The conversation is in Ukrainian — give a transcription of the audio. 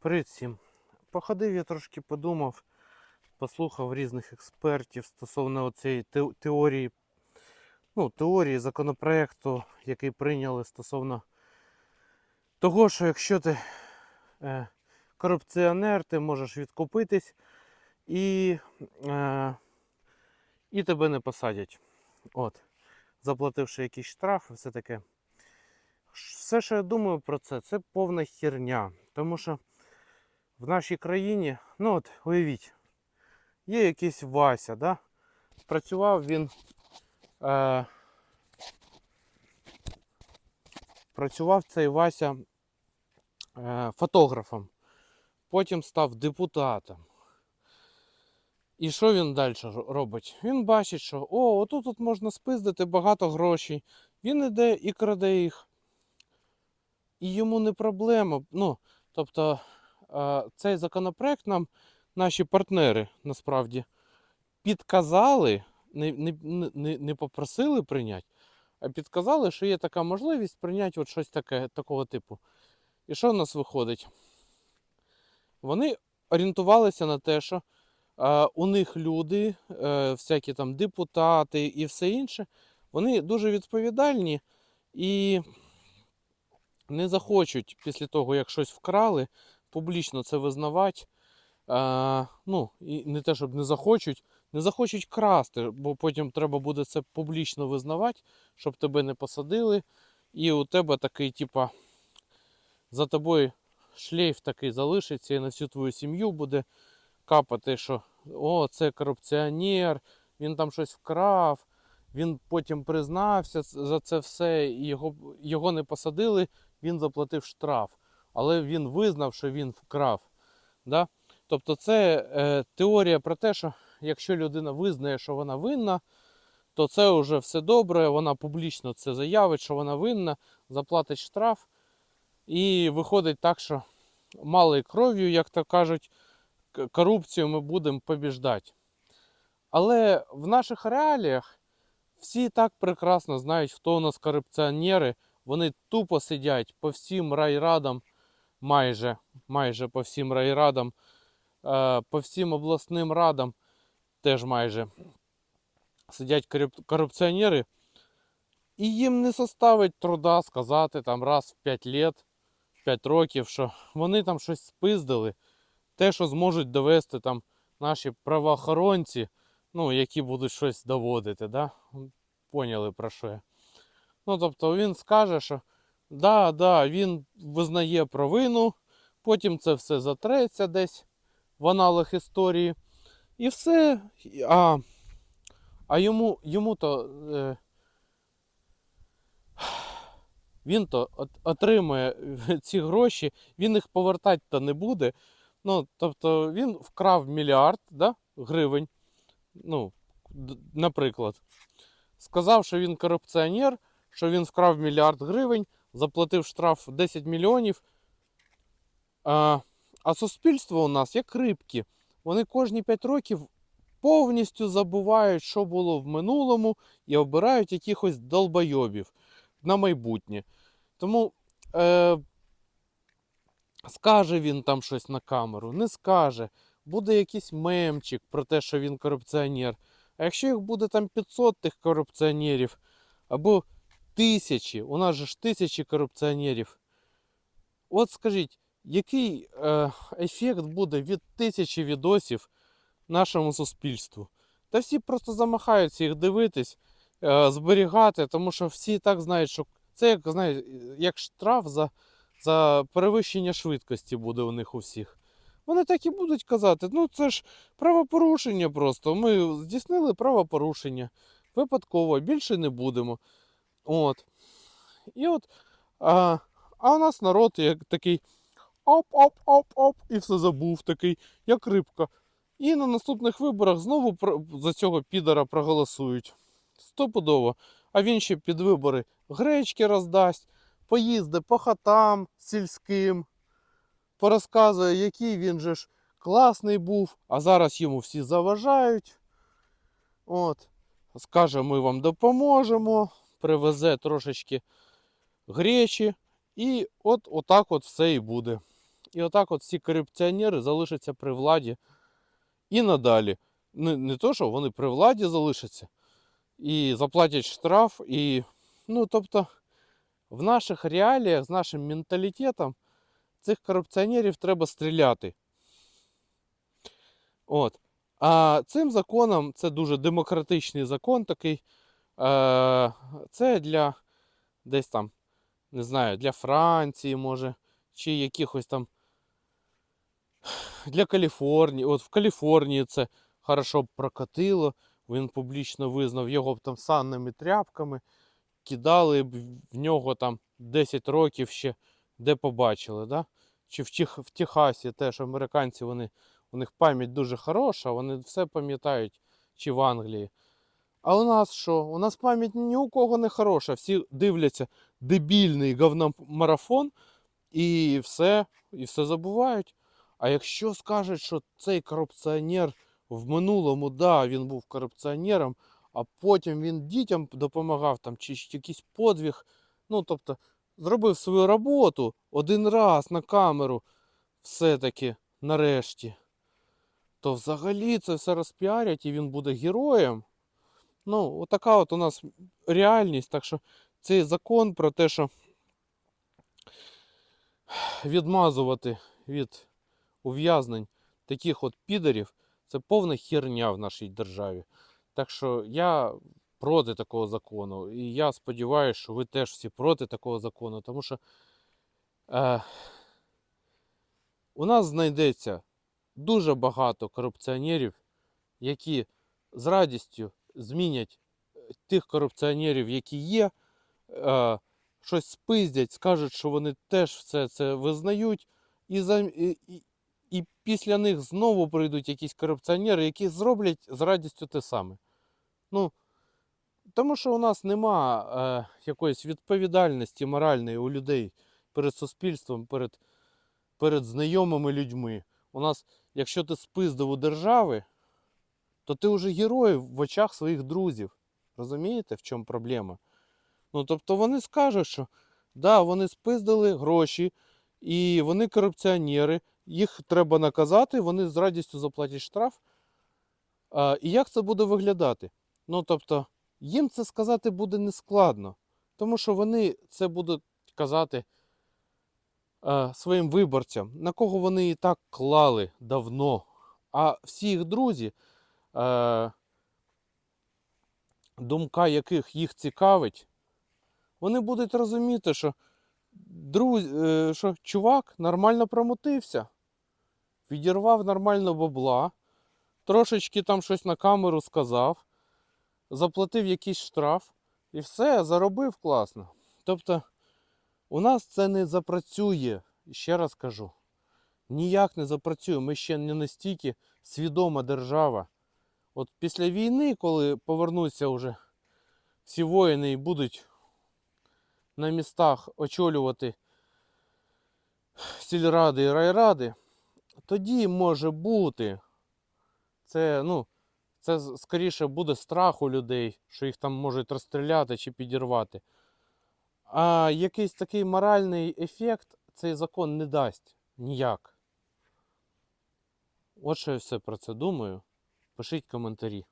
Привіт всім. Походив я трошки подумав, послухав різних експертів стосовно цієї теорії, ну, теорії законопроекту, який прийняли стосовно того, що якщо ти е, корупціонер, ти можеш відкупитись і, е, і тебе не посадять. От, заплативши якийсь штраф все таке. Все, що я думаю про це, це повна херня. Тому що в нашій країні, ну от уявіть, є якийсь Вася, да? працював він. Е, працював цей Вася е, фотографом, потім став депутатом. І що він далі робить? Він бачить, що о, отут тут можна спиздити багато грошей. Він іде і краде їх. І йому не проблема. Ну, тобто, цей законопроект нам наші партнери насправді підказали, не, не, не, попросили прийняти, а підказали, що є така можливість прийняти от щось таке, такого типу. І що в нас виходить? Вони орієнтувалися на те, що е, у них люди, е, всякі там депутати і все інше, вони дуже відповідальні і не захочуть після того, як щось вкрали, публічно це визнавати. А, ну, і не те, щоб не захочуть, не захочуть красти, бо потім треба буде це публічно визнавати, щоб тебе не посадили. І у тебе такий, типа, за тобою шлейф такий залишиться, і на всю твою сім'ю буде капати, що о, це корупціонер, він там щось вкрав, він потім признався за це все, і його, його не посадили, він заплатив штраф. Але він визнав, що він вкрав. Да? Тобто це е, теорія про те, що якщо людина визнає, що вона винна, то це вже все добре, вона публічно це заявить, що вона винна, заплатить штраф. І виходить так, що малою кров'ю, як то кажуть, корупцію ми будемо побіждати. Але в наших реаліях всі так прекрасно знають, хто у нас корупціонери. Вони тупо сидять по всім райрадам, майже, майже по всім райрадам, е, по всім обласним радам теж майже сидять корупціонери. І їм не составить труда сказати там раз в 5 лет, 5 років, що вони там щось спиздили. Те, що зможуть довести там наші правоохоронці, ну, які будуть щось доводити, да? поняли про що я. Ну, тобто він скаже, що да, да, він визнає провину, потім це все затреться десь в аналах історії. І все. А, а йому, йому то. Е, він то отримує ці гроші, він їх повертати то не буде. Ну, тобто він вкрав мільярд да, гривень. Ну, наприклад. Сказав, що він корупціонер, що він вкрав мільярд гривень, заплатив штраф 10 мільйонів. А, а суспільство у нас як рибки. Вони кожні 5 років повністю забувають, що було в минулому, і обирають якихось долбойобів на майбутнє. Тому е, скаже він там щось на камеру, не скаже. Буде якийсь мемчик про те, що він корупціонер. А якщо їх буде там 500 тих корупціонерів, або тисячі, у нас же ж тисячі корупціонерів. От скажіть, який е, ефект буде від тисячі відосів нашому суспільству? Та всі просто замахаються їх дивитись, е, зберігати, тому що всі так знають, що це як, знаєте, як штраф за, за перевищення швидкості буде у них у всіх. Вони так і будуть казати, ну це ж правопорушення просто. Ми здійснили правопорушення. Випадково, більше не будемо. От. І от, а, а у нас народ як такий оп-оп-оп-оп, і все забув такий, як рибка. І на наступних виборах знову за цього підара проголосують. Стопудово. А він ще під вибори гречки роздасть, поїзди по хатам сільським, порозказує, який він же ж класний був, а зараз йому всі заважають. От. Скаже, ми вам допоможемо, привезе трошечки гречі, і от отак от все і буде. І отак от всі корупціонери залишаться при владі і надалі. Не, не то, що вони при владі залишаться і заплатять штраф, і. Ну, тобто, в наших реаліях, з нашим менталітетом, цих корупціонерів треба стріляти. От. А цим законом це дуже демократичний закон такий. Е, це для десь там, не знаю, для Франції, може, чи якихось там для Каліфорнії. От в Каліфорнії це хорошо б прокатило. Він публічно визнав його б там санними тряпками, кидали б в нього там 10 років ще, де побачили. Да? Чи в, Тех, в Техасі теж американці, вони, у них пам'ять дуже хороша, вони все пам'ятають, чи в Англії. А у нас що? У нас пам'ять ні у кого не хороша. Всі дивляться дебільний говномарафон і все, і все забувають. А якщо скажуть, що цей корупціонер в минулому, да, він був корупціонером, а потім він дітям допомагав там, чи якийсь подвиг, ну тобто зробив свою роботу один раз на камеру, все-таки нарешті, то взагалі це все розпіарять і він буде героєм. Ну, отака от у нас реальність. Так що цей закон про те, що відмазувати від ув'язнень таких от підарів, це повна херня в нашій державі. Так що я проти такого закону. І я сподіваюся, що ви теж всі проти такого закону, тому що е, у нас знайдеться дуже багато корупціонерів, які з радістю змінять е, тих корупціонерів, які є, е, щось спиздять, скажуть, що вони теж все це визнають, і, за, і, і, після них знову прийдуть якісь корупціонери, які зроблять з радістю те саме. Ну, тому що у нас нема е, якоїсь відповідальності моральної у людей перед суспільством, перед, перед знайомими людьми. У нас, якщо ти спиздив у держави, то ти вже герой в очах своїх друзів. Розумієте, в чому проблема? Ну, тобто вони скажуть, що да, вони спиздили гроші, і вони корупціонери, їх треба наказати, вони з радістю заплатять штраф. А, і як це буде виглядати? Ну, тобто, їм це сказати буде нескладно, тому що вони це будуть казати е, своїм виборцям, на кого вони і так клали давно. А всі їх друзі, е, думка яких їх цікавить, вони будуть розуміти, що, друз, е, що чувак нормально промутився, відірвав нормально бабла, трошечки там щось на камеру сказав, заплатив якийсь штраф і все, заробив класно. Тобто у нас це не запрацює, ще раз кажу. Ніяк не запрацює. Ми ще не настільки свідома держава. От після війни, коли повернуться вже всі воїни і будуть на містах очолювати сільради і райради, тоді може бути. Це, ну, це скоріше буде страх у людей, що їх там можуть розстріляти чи підірвати. А якийсь такий моральний ефект цей закон не дасть ніяк. От що я все про це думаю. Пишіть коментарі.